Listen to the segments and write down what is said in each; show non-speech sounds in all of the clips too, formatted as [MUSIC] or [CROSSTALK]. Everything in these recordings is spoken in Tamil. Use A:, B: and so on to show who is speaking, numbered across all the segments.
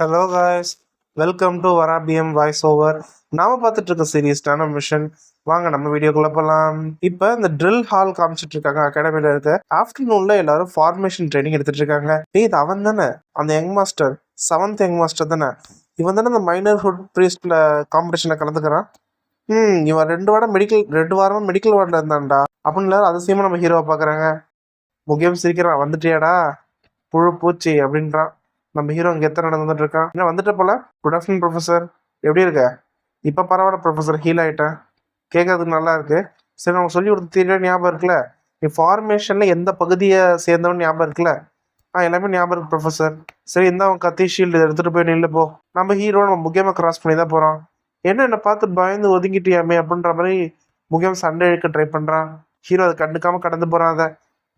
A: ஹலோ காய்ஸ் வெல்கம் டு வராபிஎம் வாய்ஸ் ஓவர் நாம பார்த்துட்டு இருக்க சீரியஸ்டான மிஷன் வாங்க நம்ம வீடியோக்குள்ள போகலாம் இப்போ இந்த ட்ரில் ஹால் காமிச்சிட்டு இருக்காங்க அகாடமியில் இருக்க ஆஃப்டர்நூன்ல எல்லாரும் ஃபார்மேஷன் ட்ரைனிங் எடுத்துட்டு இருக்காங்க டேய் இது அவன் தானே? அந்த young master seventh young master தானே? இவன் தானே இந்த மைனர்ஹுட் ப்ரீஸ்ட்ல காம்படிஷனில் கலந்துக்கிறான்? ம் இவன் ரெண்டு வாரம் மெடிக்கல் ரெண்டு வாரமாக மெடிக்கல் வார்டில் இருந்தான்டா. அப்படின்னு எல்லாரும் அதிசயமாக நம்ம ஹீரோவை பார்க்குறாங்க. முக்கியம் சிரிக்கிறான் வந்துட்டியாடா? புழு பூச்சி அப்படின்றான். நம்ம ஹீரோ இங்கே எத்தனை நடந்துட்டு இருக்கான் என்ன வந்துட்டு போல? குட் ஆஃப்டர்நூன் ப்ரொஃபஸர் எப்படி இருக்க? இப்போ பரவாயில்ல ப்ரொஃபஸர் ஹீல் ஆகிட்டேன் கேட்கறதுக்கு நல்லா இருக்கு. சரி அவங்க சொல்லி கொடுத்த தெரியல ஞாபகம் இருக்குல்ல? நீ ஃபார்மேஷனில் எந்த பகுதியை சேர்ந்தவன் ஞாபகம் இருக்குல்ல? ஆ எல்லாமே ஞாபகம் இருக்கு ப்ரொஃபஸர் சரி இந்த அவன் கத்தி ஷீல்டு எடுத்துகிட்டு போய் நில்லு போ. நம்ம ஹீரோ நம்ம முக்கியமாக கிராஸ் பண்ணி தான் போகிறான் என்ன என்னை பார்த்து பயந்து ஒதுங்கிட்டியாமே அப்படின்ற மாதிரி முக்கியம் சண்டை இழுக்க ட்ரை பண்ணுறான் ஹீரோ அதை கண்டுக்காமல் கடந்து போகிறான் அதை.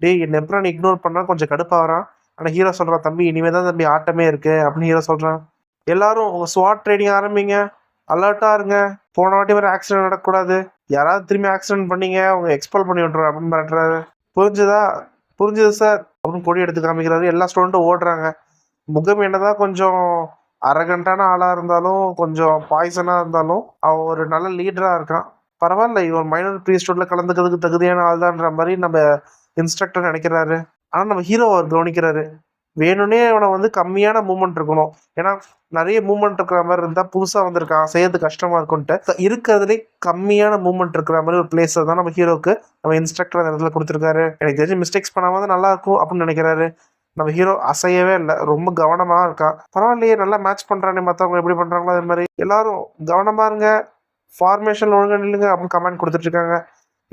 A: டேய் என்ன எப்பறம் நீ இக்னோர் பண்ணால் கொஞ்சம் கடுப்பாகிறான் ஆனால் ஹீரோ சொல்கிறான் தம்பி இனிமே தான் தம்பி ஆட்டமே இருக்கு அப்படின்னு ஹீரோ சொல்கிறான் எல்லாரும் உங்கள் ஸ்வாட் ட்ரைனிங் ஆரம்பிங்க. அலர்ட்டாக இருங்க. போன வாட்டி வர ஆக்சிடென்ட் நடக்கக்கூடாது. யாராவது திரும்பி ஆக்சிடென்ட் பண்ணீங்க அவங்க எக்ஸ்பெல் பண்ணி விட்ருவோம் அப்படின்னு மிரட்டுறாரு. புரிஞ்சுதா? புரிஞ்சுது சார் அப்படின்னு கொடி எடுத்து காமிக்கிறாரு. எல்லா ஸ்டூடெண்ட்டும் ஓடுறாங்க. முகம் என்னதான் கொஞ்சம் அரகண்டான ஆளாக இருந்தாலும் கொஞ்சம் பாய்சனாக இருந்தாலும் அவன் ஒரு நல்ல லீடராக இருக்கான். பரவாயில்ல இவன் மைனர் ப்ரீஸ்டோட கலந்துக்கிறதுக்கு தகுதியான ஆள் தான்ற மாதிரி நம்ம இன்ஸ்ட்ரக்டர் நினைக்கிறாரு. ஆனால் நம்ம ஹீரோ அவர் கவனிக்கிறாரு. வேணும்னே அவனை வந்து கம்மியான மூமெண்ட் இருக்கணும். ஏன்னா நிறைய மூமெண்ட் இருக்கிற மாதிரி இருந்தால் புதுசாக வந்திருக்கான். செய்யறது கஷ்டமாக இருக்கும்ட்டு இருக்கிறதுலே கம்மியான மூமெண்ட் இருக்கிற மாதிரி ஒரு பிளேஸை தான் நம்ம ஹீரோக்கு நம்ம இன்ஸ்ட்ரக்டர் அந்த இடத்துல கொடுத்துருக்காரு. எனக்கு தெரிஞ்சு மிஸ்டேக்ஸ் பண்ணாமல் தான் நல்லா இருக்கும் அப்படின்னு நினைக்கிறாரு. நம்ம ஹீரோ அசையவே இல்லை. ரொம்ப கவனமாக இருக்கான் பரவாயில்லையே நல்லா மேட்ச் பண்ணுறானே மற்றவங்க எப்படி பண்ணுறாங்களோ அது மாதிரி. எல்லாரும் கவனமாக இருங்க. ஃபார்மேஷன் ஒழுங்கா நில்லுங்க அப்படின்னு கமெண்ட் கொடுத்துட்ருக்காங்க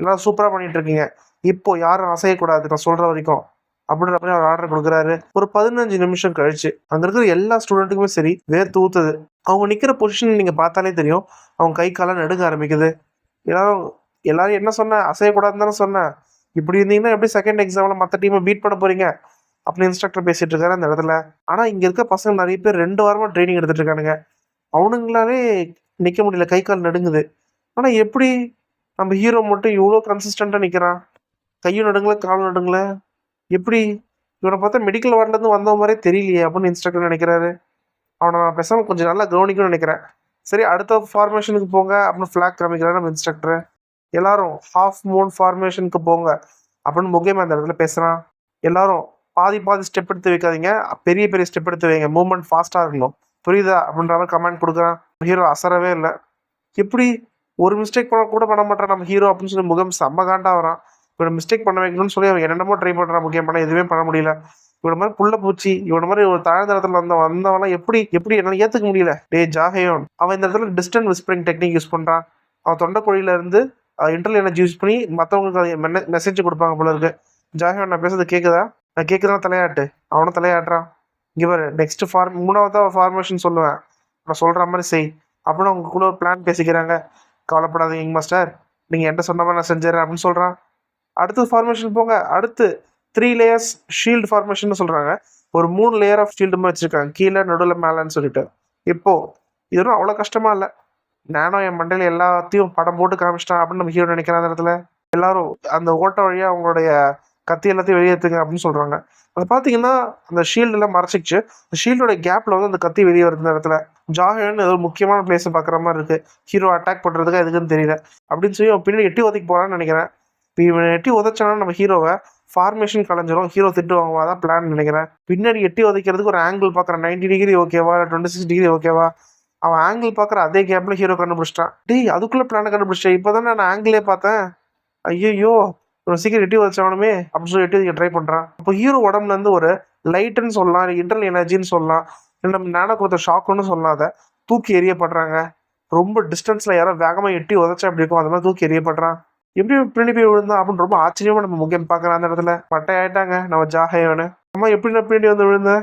A: எல்லாரும் சூப்பராக பண்ணிகிட்ருக்கீங்க இருக்கீங்க. இப்போ யாரும் அசையக்கூடாது. நான் சொல்கிற வரைக்கும். அப்படின்ற மாதிரி அவர் ஆர்டர் கொடுக்குறாரு. ஒரு பதினஞ்சு நிமிஷம் கழிச்சு அங்க இருக்கிற எல்லா ஸ்டூடெண்ட்டுக்குமே சரி வேர்த்து ஊத்துது அவங்க நிக்கிற பொசிஷன் நீங்க பார்த்தாலே தெரியும் அவங்க கை காலம் நடுங்க ஆரம்பிக்குது. எல்லாரும் எல்லாரும் என்ன சொன்ன? அசையக்கூடாதுன்னு தானே சொன்னேன் இப்படி இருந்தீங்கன்னா எப்படி செகண்ட் எக்ஸாம்ல மற்ற டீமை பீட் பண்ண போறீங்க? அப்படின்னு இன்ஸ்ட்ரக்டர் பேசிட்டு இருக்காரு அந்த இடத்துல. ஆனா இங்க இருக்க பசங்க நிறைய பேர் ரெண்டு வாரமா ட்ரைனிங் எடுத்துட்டு இருக்கானுங்க. அவனுங்களாலே நிக்க முடியல கை கால் நடுங்குது. ஆனா எப்படி நம்ம ஹீரோ மட்டும் இவ்வளோ கன்சிஸ்டண்டா நிக்கிறான்? கையும் நடுங்கல காலும் நடுங்கல. எப்படி? இவனை பார்த்தா மெடிக்கல் வார்ட்லேருந்து வந்த மாதிரி தெரியலையே அப்படின்னு இன்ஸ்ட்ரக்டர் நினைக்கிறாரு. அவனை நான் பேசாமல் கொஞ்சம் நல்லா கவனிக்கணும்னு நினைக்கிறேன். சரி அடுத்த ஃபார்மேஷனுக்கு போங்க அப்படின்னு ஃப்ளாக் காமிக்கிறாரு நம்ம இன்ஸ்ட்ரக்டர் எல்லாரும் ஹாஃப் மூன் ஃபார்மேஷனுக்கு போங்க அப்படின்னு முக்கியமாக அந்த இடத்துல பேசுகிறான் எல்லாரும் பாதி பாதி ஸ்டெப் எடுத்து வைக்காதீங்க. பெரிய பெரிய ஸ்டெப் எடுத்து வைங்க. மூவ்மெண்ட் ஃபாஸ்ட்டாக இருக்கணும். புரியுதா? அப்படின்ற மாதிரி கமெண்ட் கொடுக்குறான். ஹீரோ அசரவே இல்லை. எப்படி? ஒரு மிஸ்டேக் பண்ண கூட பண்ண மாட்டேன் நம்ம ஹீரோ அப்படின்னு சொல்லி முகம் செம்ம காண்டா வரான். இவனை மிஸ்டேக் பண்ண வைக்கணும்னு சொல்லி அவன் என்னென்னமோ ட்ரை பண்ணுறான் முக்கியம் பண்ண எதுவுமே பண்ண முடியல. இவன மாதிரி புள்ள பூச்சி இவன மாதிரி ஒரு தாழ்ந்த இடத்துல வந்த வந்தவன்லாம் எப்படி எப்படி என்னால் ஏற்றுக்க முடியல. டே ஜாகையோன் அவன் இந்த இடத்துல டிஸ்டன்ட் விஸ்பரிங் டெக்னிக் யூஸ் பண்ணுறான் அவன் தொண்டைக்குழியில இருந்து இன்டர்னல் எனர்ஜி யூஸ் பண்ணி மற்றவங்களுக்கு மெசேஜ் கொடுப்பாங்க போல இருக்கு. ஜாகையோன் நான் பேசுறது கேட்குதா நான் கேட்குறேன் தலையாட்டு. அவனும் தலையாட்டுறான். இங்கே பாரு நெக்ஸ்ட் ஃபார்ம் மூணாவது ஃபார்மேஷன் சொல்லுவேன். நான் சொல்கிற மாதிரி செய். அப்படின்னு அவங்க கூட ஒரு பிளான் பேசிக்கிறாங்க. கவலைப்படாதீங்க மாஸ்டர் நீங்கள் என்கிட்ட சொன்ன மாதிரி நான் செஞ்சிடறேன் அப்படின்னு சொல்கிறான் அடுத்தது ஃபார்மேஷன் போங்க. அடுத்து த்ரீ லேயர்ஸ் ஷீல்டு ஃபார்மேஷன் சொல்கிறாங்க ஒரு மூணு லேயர் ஆஃப் ஷீல்டு மாதிரி வச்சுருக்காங்க. கீழே நடுவில் மேலேன்னு சொல்லிட்டு. இப்போது இதுவும் அவ்வளோ கஷ்டமாக இல்லை. நானும் என் மண்டையில் எல்லாத்தையும் படம் போட்டு காமிச்சிட்டான் அப்படின்னு நம்ம ஹீரோ நினைக்கிற அந்த இடத்துல? எல்லாரும் அந்த ஓட்ட வழியாக அவங்களுடைய கத்தி எல்லாத்தையும் வெளியேற்றுங்க அப்படின்னு சொல்கிறாங்க அதை பார்த்தீங்கன்னா அந்த ஷீல்டெல்லாம் மறைச்சிச்சு அந்த ஷீல்டோட கேப்பில் வந்து அந்த கத்தி வெளியே வருது இடத்துல. ஜாகன் ஏதோ முக்கியமான பிளேஸை பார்க்குற மாதிரி இருக்குது ஹீரோ அட்டாக் பண்ணுறதுக்கு எதுக்குன்னு தெரியல. அப்படின்னு சொல்லி அவன் பின்னாடி எட்டி ஒதுக்கி போகிறான்னு நினைக்கிறேன். இவனை எட்டி உதைச்சானா நம்ம ஹீரோவை ஃபார்மேஷன் கலைஞ்சிரும். ஹீரோ திட்டு வாங்குவா தான் பிளான் நினைக்கிறேன். பின்னாடி எட்டி உதைக்கிறதுக்கு ஒரு ஆங்கிள் பார்க்குறேன் நைன்டி டிகிரி ஓகேவா டுவெண்ட்டி சிக்ஸ் டிகிரி ஓகேவா அவன் ஆங்கிள் பார்க்குற அதே கேப்பில் ஹீரோ கண்டுபிடிச்சிட்டான். டீ அதுக்குள்ளே பிளானை கண்டுபிடிச்சிட்டேன் இப்போ தானே நான் ஆங்கிளே பார்த்தேன். ஐயோ இவன் சீக்கிரம் எட்டி வச்சவனுமே அப்படின்னு சொல்லி எட்டி ட்ரை பண்ணுறான் இப்போ ஹீரோ உடம்புலேருந்து ஒரு லைட்டுன்னு சொல்லலாம் இன்டர்னல் எனர்ஜின்னு சொல்லலாம் இல்லை நம்ம கொடுத்த ஷாக்குன்னு சொல்லாத தூக்கி எறியப்படுறாங்க. ரொம்ப டிஸ்டன்ஸில் யாரோ வேகமாக எட்டி உதச்சா அப்படி இருக்கும்? அது மாதிரி தூக்கி எறியப்படுறான். எப்படி பின்னாடி போய் விழுந்தான் அப்படின்னு ரொம்ப ஆச்சரியமா நம்ம முக்கியம் பார்க்குறான் அந்த இடத்துல. பட்டை ஆயிட்டாங்க நம்ம ஜாகையவனு அம்மா எப்படி நான் பின்னாடி வந்து விழுந்தேன்?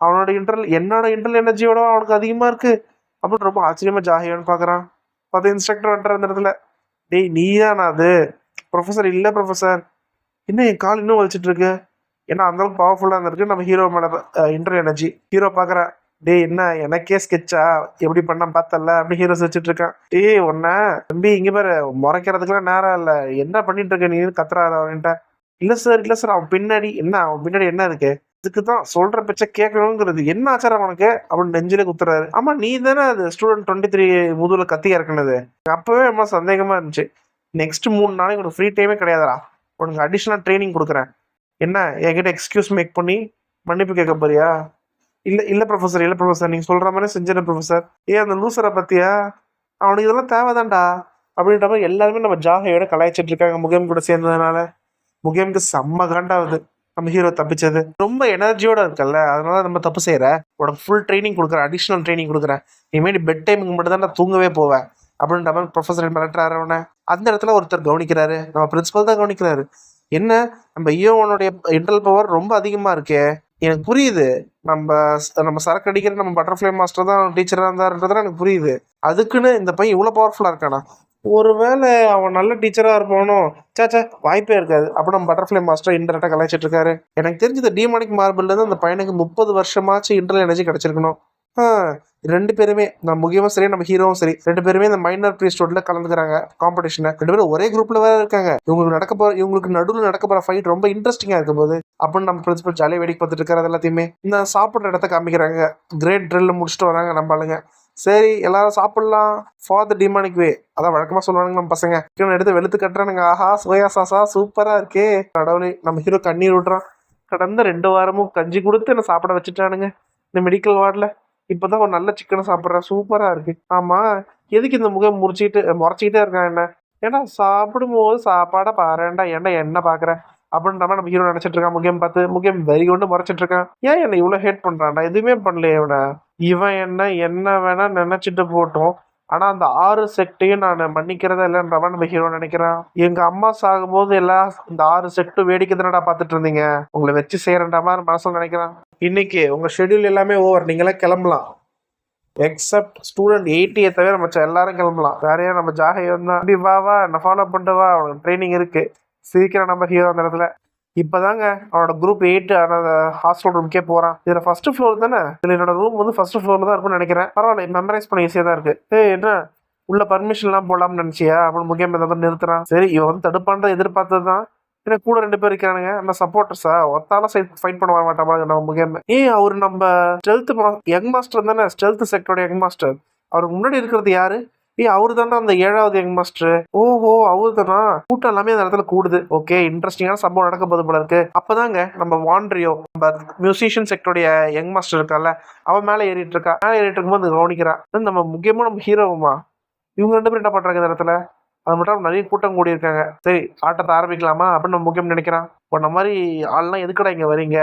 A: அவனோட இன்டர்னல் என்னோட இன்டர்னல் எனர்ஜியோட அவனுக்கு அதிகமாக இருக்கு. அப்படின்னு ரொம்ப ஆச்சரியமா ஜாகையவன் பார்க்குறான். பார்த்து இன்ஸ்ட்ரக்டர் வந்துட்டு அந்த இடத்துல. டேய் நீ தான் அது? ப்ரொஃபஸர் இல்லை ப்ரொஃபஸர் என்ன என் கால் இன்னும் வலிச்சிட்டு இருக்கு? ஏன்னா அந்தளவுக்கு பவர்ஃபுல்லாக இருந்திருக்கு. நம்ம ஹீரோ மேலே இன்டர் எனர்ஜி ஹீரோ பார்க்குறேன் டேய் என்ன எனக்கே ஸ்கெட்சா எப்படி பண்ண பார்த்தல அப்படின்னு ஹீரோஸ் வச்சுட்டு இருக்கான். டேய் ஒன்ன தம்பி இங்க பாரு முறைக்கிறதுக்குலாம் நேரம் இல்ல. என்ன பண்ணிட்டு இருக்க நீ? கத்துறாரு அவன்கிட்ட. இல்ல சார் இல்ல சார் அவன் பின்னாடி என்ன அவன் பின்னாடி என்ன இருக்கு? இதுக்கு தான் சொல்ற பேச்ச கேட்கணுங்கிறது. என்ன ஆச்சாரம் உனக்கு? அப்படின்னு நெஞ்சில குத்துறாரு. ஆமா நீ தானே அது ஸ்டூடெண்ட் டுவெண்ட்டி த்ரீ முதுகுல கத்தி இறக்குனது. அப்பவே ரொம்ப சந்தேகமா இருந்துச்சு. நெக்ஸ்ட் மூணு நாளைக்கு உனக்கு ஃப்ரீ டைமே கிடையாதுடா. உனக்கு அடிஷ்னல் ட்ரைனிங் கொடுக்குறேன். என்ன என்கிட்ட எக்ஸ்கியூஸ் மேக் பண்ணி மன்னிப்பு கேட்க போறியா? இல்ல இல்ல ப்ரொஃபசர் இல்ல ப்ரொஃபசர் நீங்க சொல்ற மாதிரி செஞ்சேன் ப்ரொஃபசர் ஏன் அந்த லூசரை பத்தியா? அவனுக்கு இதெல்லாம் தேவைதான்டா. அப்படின்ற மாதிரி எல்லாருமே நம்ம ஜாகையோட கலாய்ச்சிட்டு இருக்காங்க. முகேம் கூட சேர்ந்ததுனால. முகேமுக்கு செம்ம காண்டாவது நம்ம ஹீரோ தப்பிச்சது. ரொம்ப எனர்ஜியோட இருக்கல்ல. அதனால நம்ம தப்பு செய்யற. உனக்கு ஃபுல் ட்ரைனிங் கொடுக்குறேன். அடிஷ்னல் ட்ரைனிங் கொடுக்குறேன். இனிமேல் பெட் டைமுக்கு மட்டும் தான் நான் தூங்கவே போவேன். அப்படின்ற மாதிரி ப்ரொஃபசர் மிரட்டுறாரு அவனை அந்த இடத்துல ஒருத்தர் கவனிக்கிறாரு. நம்ம பிரின்சிபல் தான் கவனிக்கிறாரு. என்ன? நம்ம ஈயோவனுடைய இன்டர்னல் பவர் ரொம்ப அதிகமா இருக்கே. எனக்கு புரியுது. நம்ம நம்ம சரக்கு அடிக்கிற நம்ம பட்டர்ஃப்ளை மாஸ்டர் தான் டீச்சராக இருந்தாருன்றதுலாம் எனக்கு புரியுது. அதுக்குன்னு இந்த பையன் இவ்வளோ பவர்ஃபுல்லாக இருக்கானா? ஒருவேளை அவன் நல்ல டீச்சராக இருப்பானோ? சாச்சா வாய்ப்பே இருக்காது. அப்போ நம்ம பட்டர்ஃப்ளை மாஸ்டர் இன்டர்நெட்டாக கலாய்ச்சிட்டு இருக்காரு. எனக்கு தெரிஞ்சு இந்த டிமானிக் மார்பிள்லேருந்து அந்த பையனுக்கு முப்பது வருஷமாச்சு இன்டர்னல் எனர்ஜி கிடச்சிருக்கணும். ரெண்டு பேருமே நம்ம முக்கியமாக சரி நம்ம ஹீரோவும் சரி ரெண்டு பேருமே இந்த மைனர் ப்ரீஸ்டோட்ல கலந்துக்கிறாங்க காம்படிஷனை ரெண்டு பேரும் ஒரே குரூப்ல வேற இருக்காங்க. இவங்களுக்கு நடக்க போற இவங்களுக்கு நடுவில் நடக்க போற ஃபைட் ரொம்ப இன்ட்ரெஸ்டிங்கா இருக்கும் போது அப்படின்னு நம்ம பிரின்சிபல் ஜாலியாக வேடிக்கை பார்த்துட்டு இருக்கிறது எல்லாத்தையுமே இந்த சாப்பிட்ற இடத்த காமிக்கிறாங்க. கிரேட் ட்ரில் முடிச்சுட்டு வராங்க நம்ம ஆளுங்க. சரி எல்லாரும் சாப்பிடலாம். ஃபார் த டிமானிக் வே அதான் வழக்கமா சொல்லுவாங்க நம்ம பசங்க. சிக்கன் எடுத்து வெளுத்து கட்டுறானுங்க. ஆஹா சோயா சாசா சூப்பரா இருக்கே. கடவுளே நம்ம ஹீரோ கண்ணீர் விடுறான். கடந்த ரெண்டு வாரமும் கஞ்சி கொடுத்து என்ன சாப்பிட வச்சுட்டானுங்க. இந்த மெடிக்கல் வார்டில் இப்போதான் ஒரு நல்ல சிக்கனை சாப்பிட்றேன் சூப்பராக இருக்கு. ஆமாம் எதுக்கு இந்த முகம் முறிச்சிட்டு முறைச்சிக்கிட்டே இருக்கான் என்ன? ஏன்னா சாப்பிடும்போது சாப்பாடை பாருண்டா என்ன என்ன பார்க்குறேன் அப்படின்ற மாதிரி நம்ம ஹீரோ நினச்சிட்டு இருக்கான் முகம் பார்த்து. முகம் வெறி கொண்டு முறைச்சிட்டு இருக்கான். ஏன் என்ன இவ்வளோ ஹேட் பண்ணுறான்டா எதுவுமே பண்ணலையே இவனை இவன் என்ன என்ன வேணா நினச்சிட்டு போட்டோம். ஆனால் அந்த ஆறு செட்டையும் நான் மன்னிக்கிறதா இல்லைன்ற மாதிரி நம்ம ஹீரோ நினைக்கிறான். அம்மா சாகும்போது எல்லாம் இந்த ஆறு செட்டும் வேடிக்கை தானடா பார்த்துட்டு இருந்தீங்க? உங்களை வச்சு செய்யறன்ற மாதிரி மனசில் நினைக்கிறான். இன்னைக்கு உங்கள் ஷெட்யூல் எல்லாமே ஓவர் நீங்களாம் கிளம்பலாம். எக்ஸப்ட் ஸ்டூடெண்ட் எயிட்டியை தவிர மச்ச எல்லாரும் கிளம்பலாம். வேறையா நம்ம ஜாகை வந்தா அப்படி வா வா என்ன ஃபாலோ பண்ணிட்டு வா. அவனுக்கு ட்ரைனிங் இருக்குது சீக்கிரம் நம்ம ஹீரோ அந்த இடத்துல இப்போதாங்க அவனோட குரூப் எயிட் அந்த ஹாஸ்டல் ரூம்க்கே போகிறான் இதில் ஃபர்ஸ்ட் ஃப்ளோர் தானே? இதில் என்னோட ரூம் வந்து ஃபர்ஸ்ட் ஃப்ளோரில் தான் இருக்கும்னு நினைக்கிறேன். பரவாயில்ல மெமரைஸ் பண்ண ஈஸியாக தான் இருக்குது ஏ என்ன? உள்ள பர்மிஷன்லாம் போடலாம்னு நினச்சியா? அப்படின்னு முக்கியம் ஏதாவது நிறுத்துறான். சரி இவன் வந்து தடுப்பான்ற எதிர்பார்த்தது தான் ஏன்னா கூட ரெண்டு பேர் இருக்கிறானுங்க. அந்த சப்போர்ட்டர்ஸா ஒத்தால சைட் ஃபைட் பண்ண வர மாட்டாங்க நம்ம முக்கியம் ஏன் அவர் நம்ம ஸ்டெல்த் யங் மாஸ்டர் தானே? ஸ்டெல்த் செக்டரோட யங் மாஸ்டர் அவருக்கு முன்னாடி இருக்கிறது யாரு? ஏய் அவரு தாண்டா அந்த ஏழாவது யங் மாஸ்டர் ஓஹோ அவரு தானா கூட்டம் எல்லாமே அந்த இடத்துல கூடுது. ஓகே இன்ட்ரெஸ்டிங்கான சம்பவம் நடக்க போது போல இருக்கு. அப்பதாங்க நம்ம வாண்ட்ரியோ நம்ம மியூசிஷியன் செக்டருடைய யங் மாஸ்டர் இருக்கால அவன் மேலே ஏறிட்டு இருக்கா? மேலே ஏறிட்டு இருக்கும்போது கவனிக்கிறான் நம்ம முக்கியமா நம்ம ஹீரோவுமா இவங்க ரெண்டு பேரும் என்ன பண்றாங்க இந்த இடத்துல? அது மட்டும் நிறைய கூட்டம் கூடி இருக்காங்க. சரி ஆட்டத்தை ஆரம்பிக்கலாமா அப்படின்னு நம்ம முக்கியம் நினைக்கிறான். உன்ன மாதிரி ஆள்லாம் எதுக்குடா இங்க வரீங்க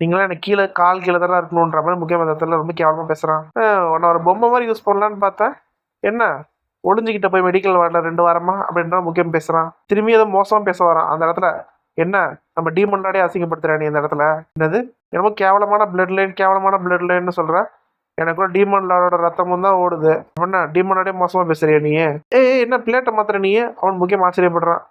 A: நீங்களாம் எனக்கு கீழே கால் கீழே தான் இருக்கணுன்ற மாதிரி முக்கியமான அந்த இடத்துல ரொம்ப கேவலமாக பேசுகிறான் அஹ் ஒரு பொம்மை மாதிரி யூஸ் பண்ணலான்னு பார்த்தேன். என்ன? ஒளிஞ்சுக்கிட்ட போய் மெடிக்கல் வார்டில் ரெண்டு வாரமா? அப்படின்ற முக்கியம் பேசுகிறான் திரும்பி ஏதோ மோசமாக பேச வரான். அந்த இடத்துல என்ன? நம்ம டீமண்டாடே அசிங்கப்படுத்துறா நீ இந்த இடத்துல. என்னது? என்னமோ கேவலமான பிளட் லைன் கேவலமான பிளட் லைன்னு சொல்கிறேன் எனக்குள்ள டீமன் லார்டோட ரத்தமும் தான் ஓடுது. என்ன டீமண்டாடே மோசமாக பேசுறியா நீ? ஏ என்ன பிளேட்டை மாத்திர நீ? அவன் முக்கியம் ஆச்சரியப்படுறான்.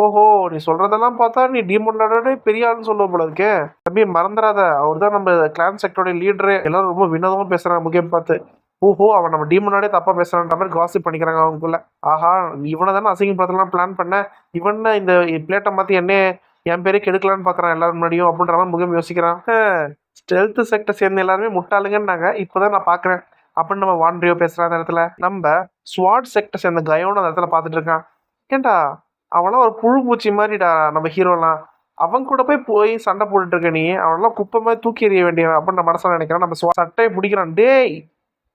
A: ஓஹோ நீ சொல்கிறதெல்லாம் பார்த்தா நீ டீமன் லார்டோட பெரிய ஆள்னு சொல்லுவ போல இருக்கே. தம்பி மறந்துடாத அவர் தான் நம்ம கிளான் செக்டரோட லீடரு எல்லாரும் ரொம்ப வினோதமாக பேசுகிறாங்க முக்கியம் பார்த்து. ஓஹோ அவன் நம்ம டீமனாடே தப்பா பேசுறான்ற மாதிரி காசிப் பண்ணிக்கிறாங்க அவங்களுக்குள்ள ஆஹா இவனை தானே அசிங்கப்படுத்தலாம் பிளான் பண்ண? இவன் இந்த பிளேட்டை மாத்தி என்ன என் பேரே கெடுக்கலான்னு பாக்குறான் எல்லாரும் முன்னாடியும் அப்படின்ற மாதிரி முகம் யோசிக்கிறான். ஸ்டெல்த் செக்டர் சேர்ந்த எல்லாருமே முட்டாளுங்கன்னாங்க. இப்போதான் நான் பாக்குறேன். அப்படின்னு நம்ம வான்ரியோ பேசுற அந்த இடத்துல. நம்ம ஸ்வாட் செக்டர் சேர்ந்த கயோன்னு அந்த இடத்துல பார்த்துட்டு இருக்கான். ஏன்டா அவன்லாம் ஒரு புழு பூச்சி மாதிரிடா நம்ம ஹீரோலாம் அவன் கூட போய் போய் சண்டை போட்டுட்டு இருக்க நீ. அவனெல்லாம் குப்பை மாதிரி தூக்கி எறிய வேண்டியவன் அப்படின்னு மனசில் நினைக்கிறான். நம்ம சட்டையை பிடிக்கிறான். டேய்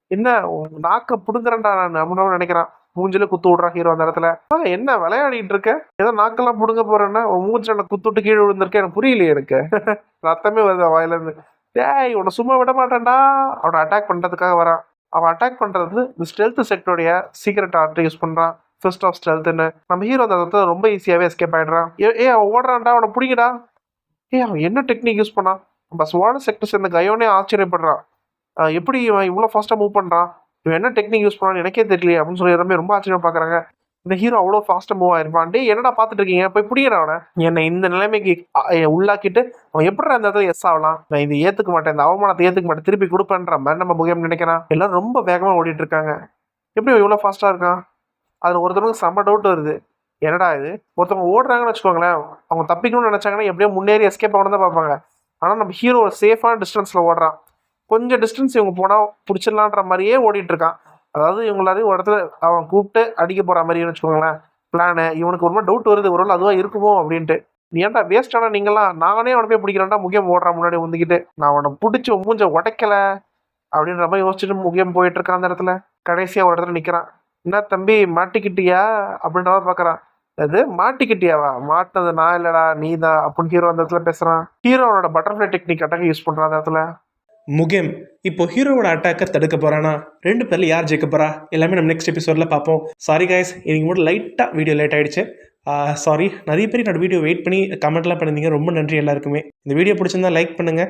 A: என்ன உன் நாக்க புடுங்குறேன்டா நான் அப்படின்னு நினைக்கிறான்? மூஞ்சில குத்து விடுறான் ஹீரோ அந்த இடத்துல. ஆ, என்ன விளையாடிட்டு இருக்க? ஏதோ நாக்கெல்லாம் புடுங்க போறேன்னா உன் மூஞ்சில நான் குத்து கீழே விழுந்திருக்கேன் எனக்கு புரியலையே எனக்கு. [LAUGHS] ரத்தமே வருது வாயிலேருந்து. வாயில இருந்து டேய் உன்னை சும்மா விட மாட்டேன்டா. அவனை அட்டாக் பண்றதுக்காக வரான். அவன் அட்டாக் பண்றது இந்த ஸ்டெல்த் செக்டருடைய சீக்ரெட் ஆர்ட் யூஸ் பண்றான். ஃபர்ஸ்ட் ஆஃப் ஸ்டெல்த்துன்னு நம்ம ஹீரோ அந்த இடத்துல ரொம்ப ஈஸியாகவே எஸ்கேப் ஆயிடுறான். ஏ அவன் ஓடுறான்டா அவனை பிடிக்கடா ஏ அவன் என்ன டெக்னிக் யூஸ் பண்ணான்? நம்ம ஓட செக்டர் சேர்ந்த கயோனே ஆச்சரியப்படுறான். எப்படி இவன் இவ்வளோ ஃபாஸ்ட்டாக மூவ் பண்ணுறான் இவன் என்ன டெக்னிக் யூஸ் பண்ணான்னு எனக்கே தெரியலையே அப்படின்னு சொல்லி எல்லாமே ரொம்ப ஆச்சரியம் பார்க்குறாங்க இந்த ஹீரோ அவ்வளோ ஃபாஸ்ட்டாக மூவ் ஆயிருப்பான். என்னடா பார்த்துட்டு இருக்கீங்க? போய் பிடிக்கிறேன் அவனை. என்னை இந்த நிலைமைக்கு உள்ளாக்கிட்டு அவன் எப்படி அந்த இடத்துல எஸ் ஆகலாம்? நான் இது ஏற்றுக்க மாட்டேன். இந்த அவமானத்தை ஏற்றுக்க மாட்டேன். திருப்பி கொடுப்பேன்ற மாதிரி நம்ம முகம் நினைக்கிறான் எல்லாம் ரொம்ப வேகமாக ஓடிட்டு இருக்காங்க. எப்படி இவ்வளோ ஃபாஸ்ட்டாக இருக்கான்? அதில் ஒருத்தவங்களுக்கு செம்ம டவுட் வருது. என்னடா இது? ஒருத்தவங்க ஓடுறாங்கன்னு வச்சுக்கோங்களேன் அவங்க தப்பிக்கணும்னு நினச்சாங்கன்னா எப்படியோ முன்னேறி எஸ்கேப் ஆகணும் தான் பார்ப்பாங்க. ஆனால் நம்ம ஹீரோ சேஃபான டிஸ்டன்ஸில் ஓடுறான். கொஞ்சம் டிஸ்டன்ஸ் இவங்க போனால் பிடிச்சிடலான்ற மாதிரியே ஓடிட்டு இருக்கான் அதாவது இவங்களாரையும் ஒரு இடத்துல அவன் கூப்பிட்டு அடிக்க போகிற மாதிரின்னு வச்சுக்கோங்களேன். பிளானு இவனுக்கு ஒரு மாதிரி டவுட் வருது. ஒரு நாள் அதுவாக இருக்குமோ அப்படின்ட்டு. நீ ஏன்டா வேஸ்டான நீங்களாம் நானே அவனை போய் பிடிக்கிறேன்டா. முக்கியம் ஓடுறான் முன்னாடி வந்துக்கிட்டு நான் அவனை பிடிச்சி மூஞ்ச உடைக்கல அப்படின்ற மாதிரி யோசிச்சுட்டு முக்கியம் போயிட்டு இருக்கான் அந்த இடத்துல. கடைசியாக ஒரு இடத்துல நிற்கிறான் என்ன தம்பி மாட்டிக்கிட்டியா? அப்படின்ற மாதிரி பார்க்குறான் அது மாட்டிக்கிட்டியாவா? மாட்டினது நான் இல்லைடா நீ தான் அப்படின்னு ஹீரோ அந்த இடத்துல பேசுகிறான் ஹீரோ அவனோட பட்டர்ஃப்ளை டெக்னிக் அட்டாக யூஸ் பண்ணுறான் அந்த இடத்துல.
B: முகேம். இப்போ ஹீரோவோட அட்டாக்கை தடுக்க போறானா? ரெண்டு பேர்ல யார் ஜெயிக்க போறா? எல்லாமே நம்ம நெக்ஸ்ட் எபிசோட்ல பார்ப்போம். சாரி கைஸ் இன்னைக்கு மட்டும் லைட்டாக வீடியோ லேட் ஆயிடுச்சு. சாரி நிறைய பேர் என்னோட வீடியோ வெயிட் பண்ணி கமெண்ட்லாம் பண்ணிருந்தீங்க ரொம்ப நன்றி எல்லாருக்குமே. இந்த வீடியோ பிடிச்சிருந்தா லைக் பண்ணுங்க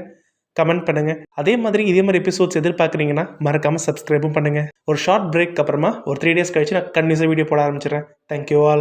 B: கமெண்ட் பண்ணுங்க. அதே மாதிரி இதே மாதிரி எபிசோட்ஸ் எதிர்பார்க்குறீங்கன்னா மறக்காம சப்ஸ்கிரைபும் பண்ணுங்க. ஒரு ஷார்ட் பிரேக் அப்புறமா ஒரு த்ரீ டேஸ் கழிச்சு நான் கண்டினியூஸாக வீடியோ போட ஆரம்பிச்சிடுறேன். Thank you all